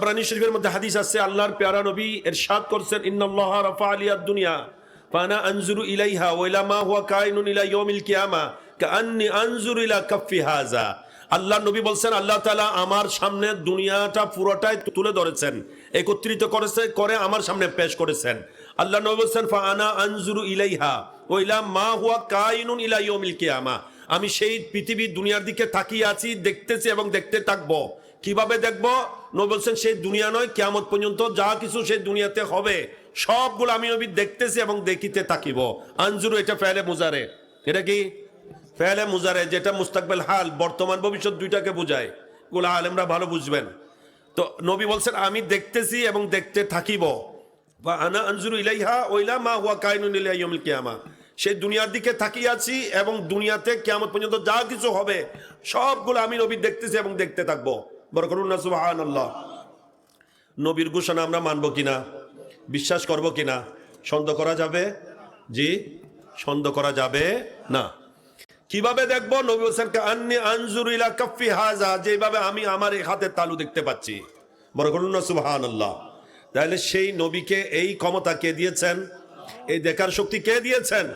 তাবরানী শরীফের মধ্যে হাদিস আছে, আল্লাহর পেয়ারা নবী এরশাদ করছেন, ইন্নাল্লাহ রাফা আলিয়াদ দুনিয়া, ফানা আনজুরু ইলাইহা ওয়াইলা মা হুয়া কাইনুন ইলা ইয়াউমিল কিয়ামা, কাআন্নি আনজুরু ইলা কাফফি হাযা। আল্লাহ নবী বলছেন, আল্লাহ তাআলা আমার সামনে দুনিয়াটা পুরোটাই তুলে ধরেছেন, একত্রিত করেছে, করে আমার সামনে পেশ করেছেন। আল্লাহ নবী বলছেন, ফানা আনজুরু ইলাইহা ওয়াইলা মা হুয়া কাইনুন ইলা ইয়াউমিল কিয়ামা। আমি সেই পৃথিবী দুনিয়ার দিকে তাকিয়ে আছি, দেখতেছি এবং দেখতে থাকব। কীভাবে দেখব? নবী বলছেন, সেই দুনিয়া নয়, কেয়ামত পর্যন্ত যা কিছু সেই দুনিয়াতে হবে। সবগুলো আমি নবী দেখতেছি এবং দেখিতে থাকিব। আনজুরু, এটা ফেলে মুজারে। এটা কি? ফেলে মুজারে, যেটা মুস্তাকবেল হাল, বর্তমান ভবিষ্যৎ দুইটাকে বোঝায়। গুলো আলেমরা ভালো বুঝবেন। তো নবী বলছেন, আমি দেখতেছি এবং দেখতে থাকিব। বা আনা আনজুরু ইলাইহা ওইলা মা হুয়া কাইনুন ইলা ইয়াউমিল কিয়ামা। সেই দুনিয়ার দিকে তাকিয়ে আছি এবং দুনিয়াতে কিয়ামত পর্যন্ত যা কিছু হবে, সবগুলো আমি নবী দেখতেছি এবং দেখতে থাকব। বড় করুন না সুবহানাল্লাহ। নবীর ঘোষণা আমরা মানব কিনা? বিশ্বাস করব কিনা? সন্দেহ করা যাবে? জি সন্দেহ করা যাবে না। কীভাবে দেখব? নবী হোসেন আন্নি আনজুর ইলা কাফি হাজা যেভাবে আমি আমার এই হাতের তালু দেখতে পাচ্ছি। না সুবহান আল্লাহ তাহলে সেই নবীকে এই ক্ষমতা কে দিয়েছেন? এই দেখার শক্তি কে দিয়েছেন?